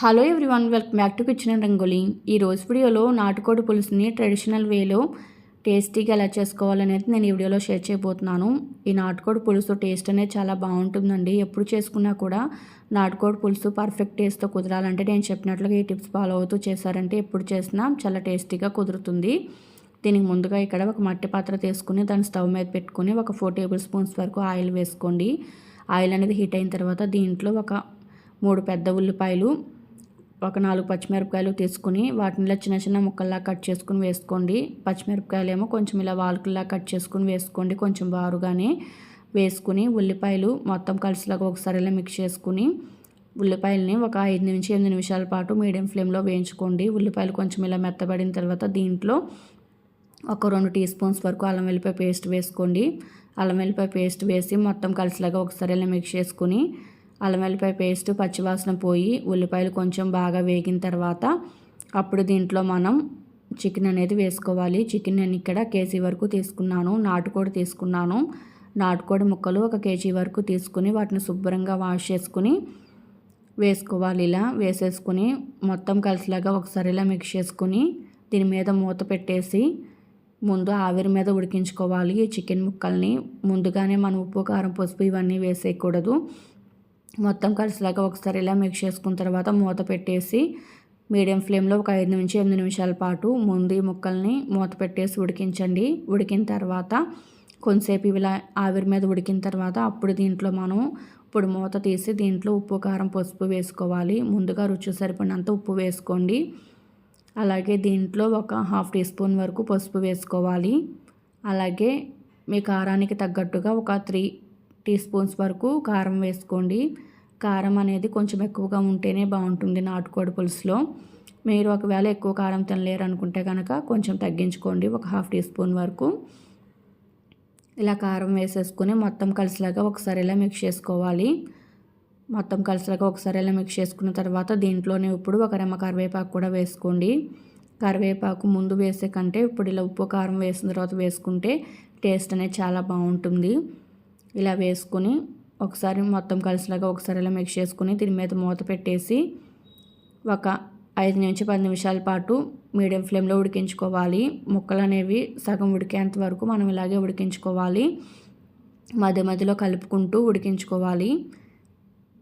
Hello everyone welcome back to kitchen Rangoli ఈ రోజు వీడియోలో నాటుకోడి పులుసుని ట్రెడిషనల్ వేలో టేస్టీగా ఎలా చేసుకోవాలనేది నేను ఈ వీడియోలో షేర్ చేయబోతున్నాను. ఈ నాటుకోడి పులుసు టేస్ట్ అనేది చాలా బాగుంటుందండి. ఎప్పుడు చేసుకున్నా కూడా నాటుకోడి పులుసు పర్ఫెక్ట్ టేస్ట్తో కుదరాలంటే నేను చెప్పినట్లుగా ఈ టిప్స్ ఫాలో అవుతూ చేశారంటే ఎప్పుడు చేసినా చాలా టేస్టీగా కుదురుతుంది. దీనికి ముందుగా ఇక్కడ ఒక మట్టి పాత్ర తీసుకుని దాన్ని స్టవ్ మీద పెట్టుకుని ఒక ఫోర్ టేబుల్ స్పూన్స్ వరకు ఆయిల్ వేసుకోండి. ఆయిల్ అనేది హీట్ అయిన తర్వాత దీంట్లో ఒక మూడు పెద్ద ఉల్లిపాయలు ఒక నాలుగు పచ్చిమిరపకాయలు తీసుకుని వాటిని ఇలా చిన్న చిన్న ముక్కల్లా కట్ చేసుకుని వేసుకోండి. పచ్చిమిరపకాయలు ఏమో కొంచెం ఇలా వాల్కుల్లా కట్ చేసుకుని వేసుకోండి. కొంచెం బారుగానే వేసుకుని ఉల్లిపాయలు మొత్తం కలిసిలాగా ఒకసారి ఇలా మిక్స్ చేసుకుని ఉల్లిపాయలని ఒక ఐదు నుంచి ఎనిమిది నిమిషాల పాటు మీడియం ఫ్లేమ్లో వేయించుకోండి. ఉల్లిపాయలు కొంచెం ఇలా మెత్తబడిన తర్వాత దీంట్లో ఒక రెండు టీ స్పూన్స్ వరకు అల్లం వెల్లిపాయ పేస్ట్ వేసుకోండి. అల్లం వెల్లిపాయ పేస్ట్ వేసి మొత్తం కలిసిలాగా ఒకసారి ఇలా మిక్స్ చేసుకుని అల్లం వెల్లిపాయ పేస్ట్ పచ్చివాసన పోయి ఉల్లిపాయలు కొంచెం బాగా వేగిన తర్వాత అప్పుడు దీంట్లో మనం చికెన్ అనేది వేసుకోవాలి. చికెన్ నేను ఇక్కడ కేజీ వరకు తీసుకున్నాను. నాటుకోడి తీసుకున్నాను. నాటుకోడి ముక్కలు ఒక కేజీ వరకు తీసుకుని వాటిని శుభ్రంగా వాష్ చేసుకుని వేసుకోవాలి. ఇలా వేసేసుకుని మొత్తం కలిసిలాగా ఒకసారి ఇలా మిక్స్ చేసుకుని దీని మీద మూత పెట్టేసి ముందు ఆవిరి మీద ఉడికించుకోవాలి. ఈ చికెన్ ముక్కల్ని ముందుగానే మనం ఉప్పు కారం పసుపు ఇవన్నీ వేసేయకూడదు. మొత్తం కలిసిలాగా ఒకసారి ఇలా మిక్స్ చేసుకున్న తర్వాత మూత పెట్టేసి మీడియం ఫ్లేమ్లో ఒక ఐదు నుంచి ఎనిమిది నిమిషాల పాటు ముందు ముక్కల్ని మూత పెట్టేసి ఉడికించండి. ఉడికిన తర్వాత కొంతసేపు ఇలా ఆవిరి మీద ఉడికిన తర్వాత అప్పుడు దీంట్లో మనం ఇప్పుడు మూత తీసి దీంట్లో ఉప్పు కారం పసుపు వేసుకోవాలి. ముందుగా రుచి సరిపడినంత ఉప్పు వేసుకోండి. అలాగే దీంట్లో ఒక హాఫ్ టీ స్పూన్ వరకు పసుపు వేసుకోవాలి. అలాగే మీ కారానికి తగ్గట్టుగా ఒక త్రీ టీ స్పూన్స్ వరకు కారం వేసుకోండి. కారం అనేది కొంచెం ఎక్కువగా ఉంటేనే బాగుంటుంది నాటుకోడి పులుసులో. మీరు ఒకవేళ ఎక్కువ కారం తినలేరు అనుకుంటే కనుక కొంచెం తగ్గించుకోండి ఒక హాఫ్ టీ స్పూన్ వరకు. ఇలా కారం వేసేసుకుని మొత్తం కలిసిలాగా ఒకసారి ఇలా మిక్స్ చేసుకోవాలి. మొత్తం కలిసిలాగా ఒకసారి ఇలా మిక్స్ చేసుకున్న తర్వాత దీంట్లోనే ఇప్పుడు ఒక రెమ్మ కరివేపాకు కూడా వేసుకోండి. కరివేపాకు ముందు వేసే కంటే ఇప్పుడు ఇలా ఉప్పు కారం వేసిన తర్వాత వేసుకుంటే టేస్ట్ అనేది చాలా బాగుంటుంది. ఇలా వేసుకుని ఒకసారి మొత్తం కలిసిలాగా ఒకసారి ఇలా మిక్స్ చేసుకుని దీని మీద మూత పెట్టేసి ఒక ఐదు నుంచి పది నిమిషాల పాటు మీడియం ఫ్లేమ్లో ఉడికించుకోవాలి. ముక్కలు అనేవి సగం ఉడికేంత వరకు మనం ఇలాగే ఉడికించుకోవాలి. మధ్య మధ్యలో కలుపుకుంటూ ఉడికించుకోవాలి.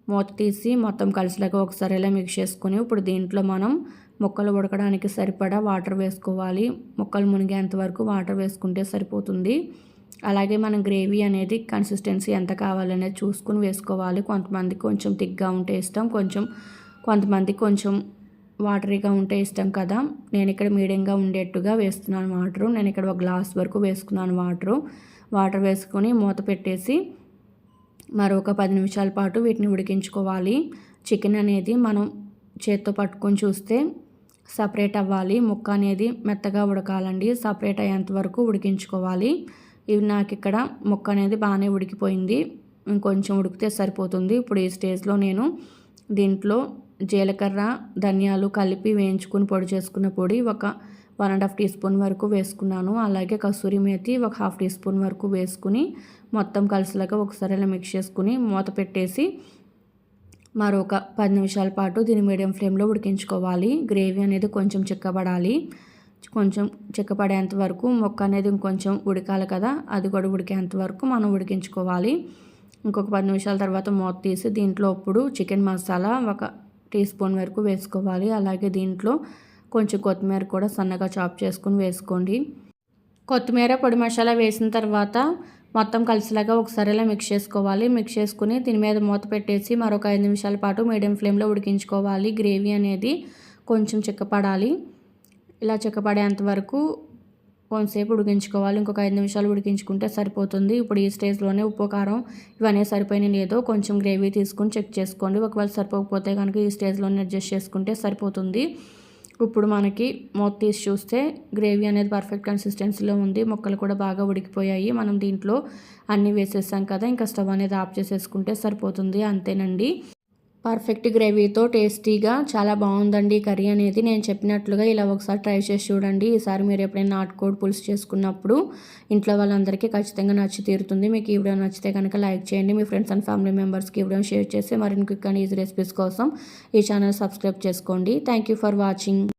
మూత తీసి మొత్తం కలిసిలాగా ఒకసారి ఇలా మిక్స్ చేసుకుని ఇప్పుడు దీంట్లో మనం ముక్కలు ఉడకడానికి సరిపడా వాటర్ వేసుకోవాలి. ముక్కలు మునిగేంత వరకు వాటర్ వేసుకుంటే సరిపోతుంది. అలాగే మనం గ్రేవీ అనేది కన్సిస్టెన్సీ ఎంత కావాలనేది చూసుకుని వేసుకోవాలి. కొంతమంది కొంచెం థిక్గా ఉంటే ఇష్టం కొంచెం కొంతమంది కొంచెం వాటరీగా ఉంటే ఇష్టం కదా. నేను ఇక్కడ మీడియంగా ఉండేట్టుగా వేస్తున్నాను వాటరు. నేను ఇక్కడ ఒక గ్లాస్ వరకు వేసుకున్నాను వాటరు. వాటర్ వేసుకొని మూత పెట్టేసి మరొక పది నిమిషాల పాటు వీటిని ఉడికించుకోవాలి. చికెన్ అనేది మనం చేత్తో పట్టుకొని చూస్తే సపరేట్ అవ్వాలి. ముక్క అనేది మెత్తగా ఉడకాలండి. సపరేట్ అయ్యేంత వరకు ఉడికించుకోవాలి. ఇవి నాకు ఇక్కడ ముక్క అనేది బాగానే ఉడికిపోయింది. ఇంకొంచెం ఉడికితే సరిపోతుంది. ఇప్పుడు ఈ స్టేజ్లో నేను దీంట్లో జీలకర్ర ధనియాలు కలిపి వేయించుకుని పొడి చేసుకున్న పొడి ఒక one and half teaspoon వరకు వేసుకున్నాను. అలాగే కసూరి మేతి ఒక హాఫ్ టీ స్పూన్ వరకు వేసుకుని మొత్తం కలిసిలాగా ఒకసారి ఇలా మిక్స్ చేసుకుని మూత పెట్టేసి మరొక పది నిమిషాల పాటు దీన్ని మీడియం ఫ్లేమ్లో ఉడికించుకోవాలి. గ్రేవీ అనేది కొంచెం చిక్కబడాలి. కొంచెం చిక్కపడేంత వరకు మొక్క అనేది ఇంకొంచెం ఉడకాలి కదా అది కూడా ఉడికేంత వరకు మనం ఉడికించుకోవాలి. ఇంకొక పది నిమిషాల తర్వాత మూత తీసి దీంట్లో ఇప్పుడు చికెన్ మసాలా ఒక టీ స్పూన్ వరకు వేసుకోవాలి. అలాగే దీంట్లో కొంచెం కొత్తిమీర కూడా సన్నగా చాప్ చేసుకుని వేసుకోండి. కొత్తిమీర పొడి మసాలా వేసిన తర్వాత మొత్తం కలిసిలాగా ఒకసారి ఇలా మిక్స్ చేసుకోవాలి. మిక్స్ చేసుకుని దీని మీద మూత పెట్టేసి మరొక ఐదు నిమిషాల పాటు మీడియం ఫ్లేమ్లో ఉడికించుకోవాలి. గ్రేవీ అనేది కొంచెం చిక్కపడాలి. ఇలా చెక్కపడేంత వరకు కొంతసేపు ఉడికించుకోవాలి. ఇంకొక ఐదు నిమిషాలు ఉడికించుకుంటే సరిపోతుంది. ఇప్పుడు ఈ స్టేజ్లోనే ఉప్పు కారం ఇవన్నీ సరిపోయిన లేదో కొంచెం గ్రేవీ తీసుకుని చెక్ చేసుకోండి. ఒకవేళ సరిపోకపోతే కనుక ఈ స్టేజ్లోనే అడ్జస్ట్ చేసుకుంటే సరిపోతుంది. ఇప్పుడు మనకి మూత తీసి చూస్తే గ్రేవీ అనేది పర్ఫెక్ట్ కన్సిస్టెన్సీలో ఉంది. మొక్కలు కూడా బాగా ఉడికిపోయాయి. మనం దీంట్లో అన్నీ వేసేసాం కదా ఇంకా స్టవ్ అనేది ఆఫ్ చేసేసుకుంటే సరిపోతుంది. అంతేనండి. పర్ఫెక్ట్ గ్రేవీతో టేస్టీగా చాలా బాగుందండి కర్రీ అనేది. నేను చెప్పినట్లుగా ఇలా ఒకసారి ట్రై చేసి చూడండి. ఈసారి మీరు ఎప్పుడైనా నాటుకోడి పులుసు చేసుకున్నప్పుడు ఇంట్లో వాళ్ళందరికీ ఖచ్చితంగా నచ్చి తీరుతుంది. మీకు ఈ వీడియో నచ్చితే కనుక లైక్ చేయండి. మీ ఫ్రెండ్స్ అండ్ ఫ్యామిలీ మెంబర్స్కి ఈ షేర్ చేసి మరిన్ని క్విక్ అండ్ ఈజీ రెసిపీస్ కోసం ఈ ఛానల్ సబ్స్క్రైబ్ చేసుకోండి. Thank you for watching.